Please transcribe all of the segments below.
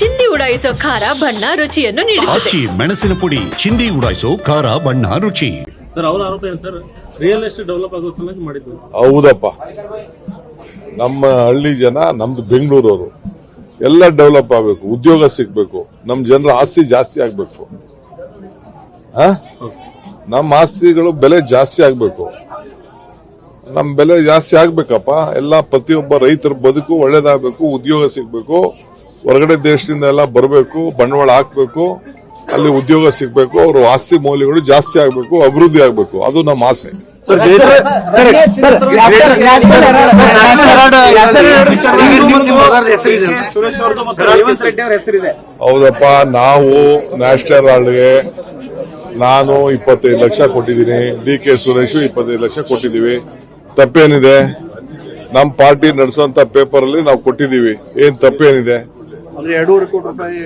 ಚಿಂದಿ ಉಡಾಯಿಸೋ ಖಾರ ಬಣ್ಣ ರುಚಿಯನ್ನು ನೀಡುತ್ತದೆ. ಆಚಿ ಮೆಣಸಿನ ಪುಡಿ ಚಿಂದಿ ಉಡಾಯಿಸೋ ಖಾರ ಬಣ್ಣ ರುಚಿ. ಸರ್ ಅವರ ಆರೋಪ ಏನು ಸರ್? ರಿಯಲ್ ಎಸ್ಟೇಟ್ ಡೆವಲಪ್ ಆಗೋ ಸಲುವಾಗಿ ಮಾಡಿದ್ದು. ಹೌದಪ್ಪ. ನಮ್ಮ ಹಳ್ಳಿ ಜನ ನಮ್ದು ಬೆಂಗಳೂರವರು ಎಲ್ಲ ಡೆವಲಪ್ ಆಗಬೇಕು ಉದ್ಯೋಗ ಸಿಗ್ಬೇಕು ನಮ್ಮ ಜನರ ಆಸ್ತಿ ಜಾಸ್ತಿ ಆಗ್ಬೇಕು. ಆ? ನಮ್ಮ ಆಸ್ತಿಗಳು ಬೆಲೆ ಜಾಸ್ತಿ ಆಗ್ಬೇಕು. ನಮ್ಮ ಬೆಲೆ ಜಾಸ್ತಿ ಆಗ್ಬೇಕಪ್ಪ. ಎಲ್ಲ ಪ್ರತಿಯೊಬ್ಬ ರೈತರ ಬದುಕು ಒಳ್ಳೇದಾಗಬೇಕು ಉದ್ಯೋಗ ಸಿಗ್ಬೇಕು. ಹೊರಗಡೆ ದೇಶದಿಂದ ಎಲ್ಲ ಬರಬೇಕು ಬಂಡವಾಳ ಹಾಕಬೇಕು ಅಲ್ಲಿ ಉದ್ಯೋಗ ಸಿಗಬೇಕು ಅವ್ರ ಆಸ್ತಿ ಮೌಲ್ಯಗಳು ಜಾಸ್ತಿ ಆಗಬೇಕು ಅಭಿವೃದ್ಧಿ ಆಗಬೇಕು ಅದು ನಮ್ಮ ಆಸೆ ಹೌದಪ್ಪ ನಾವು ನ್ಯಾಷನಲ್ ಹಾಲ್ಗೆ ನಾನು ಇಪ್ಪತ್ತೈದು ಲಕ್ಷ ಕೊಟ್ಟಿದ್ದೀನಿ ಡಿ ಕೆ ಸುರೇಶ್ ಇಪ್ಪತ್ತೈದು ಲಕ್ಷ ಕೊಟ್ಟಿದ್ದೀವಿ ತಪ್ಪೇನಿದೆ ನಮ್ಮ ಪಾರ್ಟಿ ನಡೆಸುವಂತ ಪೇಪರ್ ಅಲ್ಲಿ ನಾವು ಕೊಟ್ಟಿದ್ದೀವಿ ಏನ್ ತಪ್ಪೇನಿದೆ ಅಂದ್ರೆ ಎರಡೂವರೆ ಕೋಟಿ ರೂಪಾಯಿ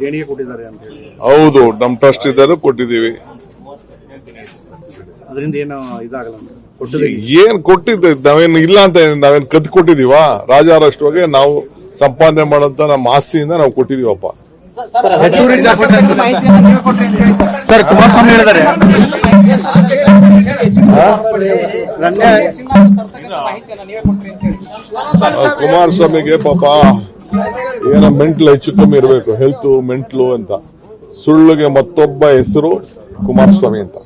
ದೇಣಿಗೆ ಕೊಟ್ಟಿದ್ದಾರೆ ಅಂತ ಹೇಳಿ ಹೌದು ನಮ್ಮ ಟ್ರಸ್ಟ್ ಇದ್ದಾರೆ ಕೊಟ್ಟಿದ್ದೀವಿ ಅದರಿಂದ ಏನು ಇದಾಗಲ್ಲ ಅಂತ. ಕೊಟ್ಟದ್ದು ಏನ್ ಕೊಟ್ಟಿದ್ದೆ ನಾವೇನು ಇಲ್ಲ ಅಂತ ನಾವೇನು ನಾವೇನ್ ಕದ್ ಕೊಟ್ಟಿದೀವಾ ರಾಜಾರಷ್ಟವಾಗಿ ನಾವು ಸಂಪಾದನೆ ಮಾಡಂತ ನಮ್ಮ ಆಸ್ತಿಯಿಂದ ನಾವು ಕೊಟ್ಟಿದೀವಪ್ಪ ಸರ್ ಕುಮಾರಸ್ವಾಮಿ ಹೇಳಿದ್ದಾರೆ ಆ ಕುಮಾರಸ್ವಾಮಿಗೆ ಪಾಪ ಏನೋ ಮೆಂಟ್ಲು ಹೆಚ್ಚು ಕಮ್ಮಿ ಇರಬೇಕು. ಹೆಲ್ತ್ ಮೆಂಟ್ಲು ಅಂತ. ಸುಳ್ಳುಗೆ ಮತ್ತೊಬ್ಬ ಹೆಸರು ಕುಮಾರಸ್ವಾಮಿ ಅಂತ.